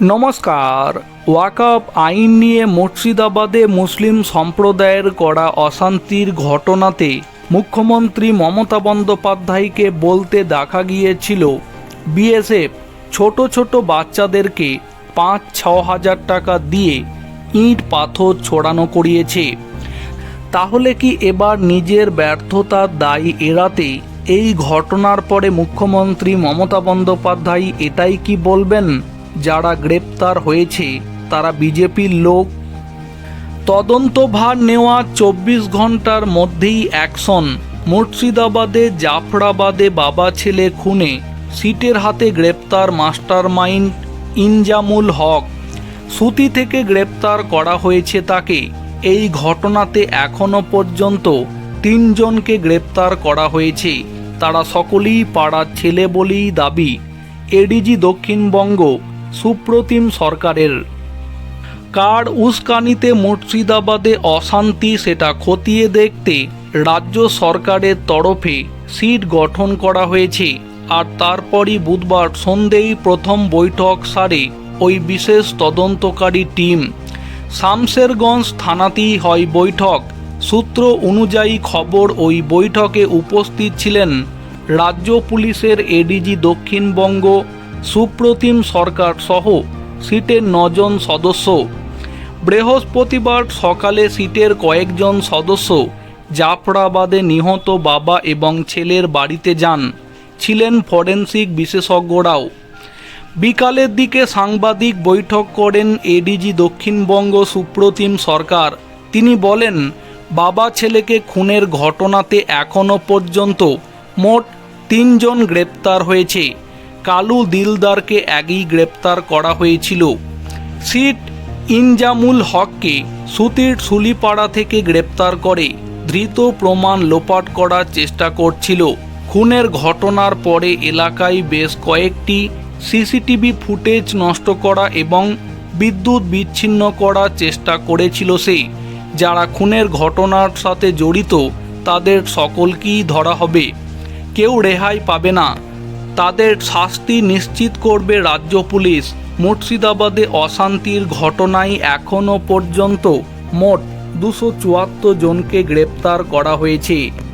নমস্কার। ওয়াকআপ আইন নিয়ে মুর্শিদাবাদে মুসলিম সম্প্রদায়ের করা অশান্তির ঘটনাতে মুখ্যমন্ত্রী মমতা বন্দ্যোপাধ্যায়কে বলতে দেখা গিয়েছিল, বিএসএফ ছোট ছোট বাচ্চাদেরকে পাঁচ ছ হাজার টাকা দিয়ে ইট পাথর ছড়ানো করিয়েছে। তাহলে কি এবার নিজের ব্যর্থতার দায় এড়াতে এই ঘটনার পরে মুখ্যমন্ত্রী মমতা বন্দ্যোপাধ্যায় এটাই কি বলবেন? যারা গ্রেপ্তার হয়েছে, তারা বিজেপির লোক। তদন্তভার নেওয়া চব্বিশ ঘণ্টার মধ্যেই অ্যাকশন। মুর্শিদাবাদে জাফরাবাদে বাবা ছেলে খুনে, সিটের হাতে গ্রেপ্তার মাস্টার মাইন্ড ইনজামুল হক। সুতি থেকে গ্রেপ্তার করা হয়েছে তাকে। এই ঘটনাতে এখনও পর্যন্ত তিনজনকে গ্রেপ্তার করা হয়েছে। তারা সকলেই পাড়ার ছেলে বলেই দাবি। এডিজি দক্ষিণবঙ্গ সুপ্রতিম সরকারের। কার উস্কানিতে মুর্শিদাবাদে অশান্তি সেটা খতিয়ে দেখতে রাজ্য সরকারের তরফে সিট গঠন করা হয়েছে। আর তারপরই বুধবার সন্ধেই প্রথম বৈঠক সারে ওই বিশেষ তদন্তকারী টিম। শামশেরগঞ্জ থানাতেই হয় বৈঠক। সূত্র অনুযায়ী খবর ওই বৈঠকে উপস্থিত ছিলেন রাজ্য পুলিশের এডিজি দক্ষিণবঙ্গ সুপ্রতিম সরকার সহ সিটের নজন সদস্য। বৃহস্পতিবার সকালে সিটের কয়েকজন সদস্য জাফরাবাদে নিহত বাবা এবং ছেলের বাড়িতে যান, ছিলেন ফরেন্সিক বিশেষজ্ঞরাও। বিকালের দিকে সাংবাদিক বৈঠক করেন এডিজি দক্ষিণবঙ্গ সুপ্রতিম সরকার। তিনি বলেন, বাবা ছেলেকে খুনের ঘটনাতে এখনও পর্যন্ত মোট তিনজন গ্রেপ্তার হয়েছে। কালু দিলদারকে আগেই গ্রেপ্তার করা হয়েছিল। সিট ইনজামুল হককে সুতির সুলিপাড়া থেকে গ্রেপ্তার করে ধৃত প্রমাণ লোপাট করার চেষ্টা করছিল। খুনের ঘটনার পরে এলাকায় বেশ কয়েকটি সিসিটিভি ফুটেজ নষ্ট করা এবং বিদ্যুৎ বিচ্ছিন্ন করার চেষ্টা করেছিল সে। যারা খুনের ঘটনার সাথে জড়িত, তাদের সকলকেই ধরা হবে। কেউ রেহাই পাবে না। তাদের শাস্তি নিশ্চিত করবে রাজ্য পুলিশ। মুর্শিদাবাদে অশান্তির ঘটনায় এখনও পর্যন্ত। মোট দুশো জনকে গ্রেপ্তার করা হয়েছে।